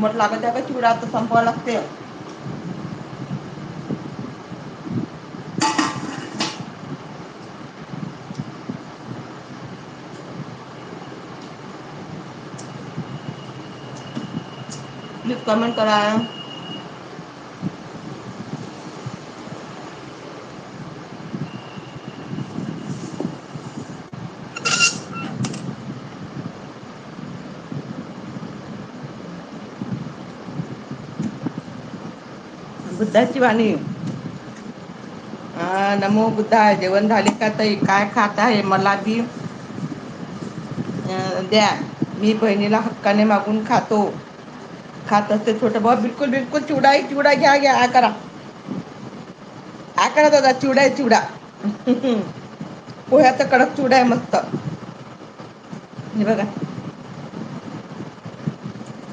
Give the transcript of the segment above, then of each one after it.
घुमट लागत आहे का? चिवडा आता संपावा लागते प्लीज कमेंट करा. बुद्धाची वाणी. नमो बुद्धा जेवण झाले का ताई? काय खात आहे? मला बी द्या. मी बहिणीला हक्काने मागून खातो. खात असते छोट भाऊ बिलकुल बिलकुल चिवडा चिवडा घ्या घ्या आ करा. आ करा दादा चिवडा आहे चिवडा. पोह्याचा कडक चुडा आहे मस्त. हे बघा.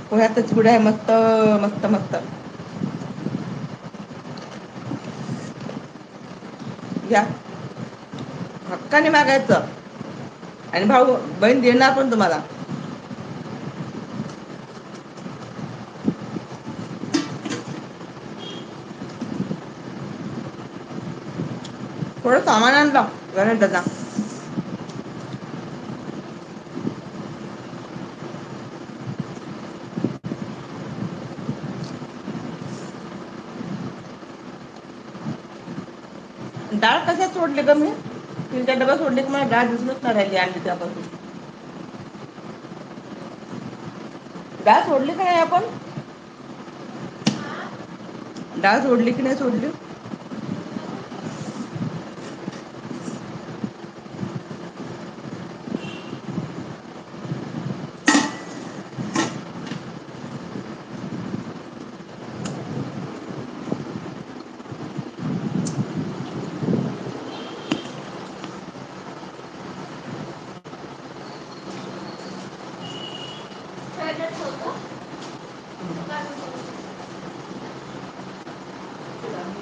पोह्याचा चिवडा आहे मस्त मस्त मस्त. घ्या. हक्काने मागायचं. आणि भाऊ बहीण देणार पण तुम्हाला. थोडं सामान आणलं. गणेश दादा डाळ कशात सोडली ग मी? तीन चार डबा सोडले की मला डाळ दिसूनच नाही राहिली आणली त्यापासून. डाळ सोडली का नाही आपण? डाळ सोडली की नाही सोडली?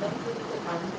आपण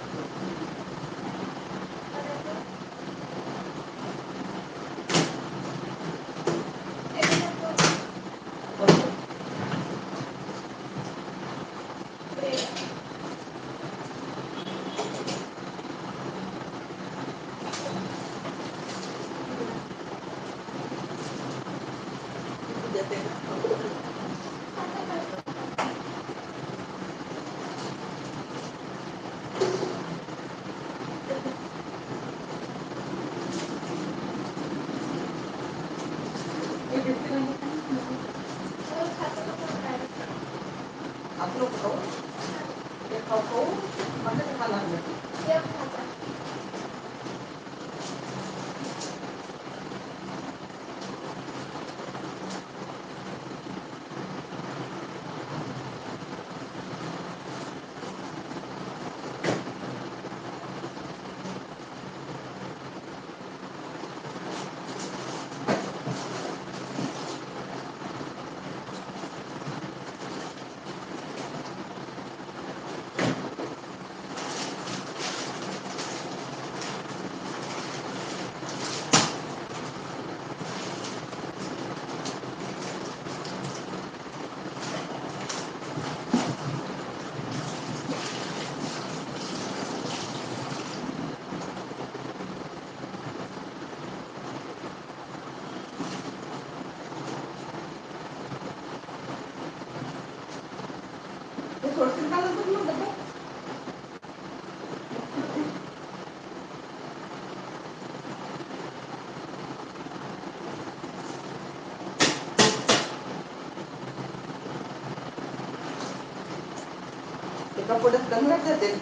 खाऊ. ते खाऊ खाऊ. मला कमी वाटतं ते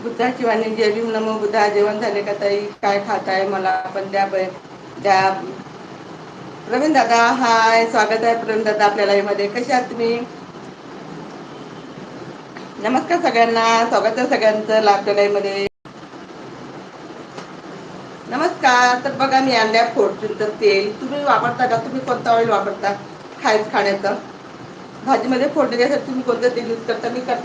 बुद्धाची वाणी जेवी नमो बुद्धा जेवण झाले का ताई? काय खाताय? मला पण द्या त्या प्रवीण दादा हाय स्वागत आहे प्रवीण दादा आपल्या लाईव्हमध्ये. कसे आहात तुम्ही? नमस्कार सगळ्यांना स्वागत आहे सगळ्यांचं आपल्या लाईव्हमध्ये. नमस्कार तर बघा मी आणल्या फॉर्च्यूनचं तेल. तुम्ही वापरता का? तुम्ही कोणता ऑइल वापरता? खाय खाण्याचं. भाजीमध्ये फोडणी द्यायसाठी तुम्ही कोणतं तेल यूज करता? मी करते.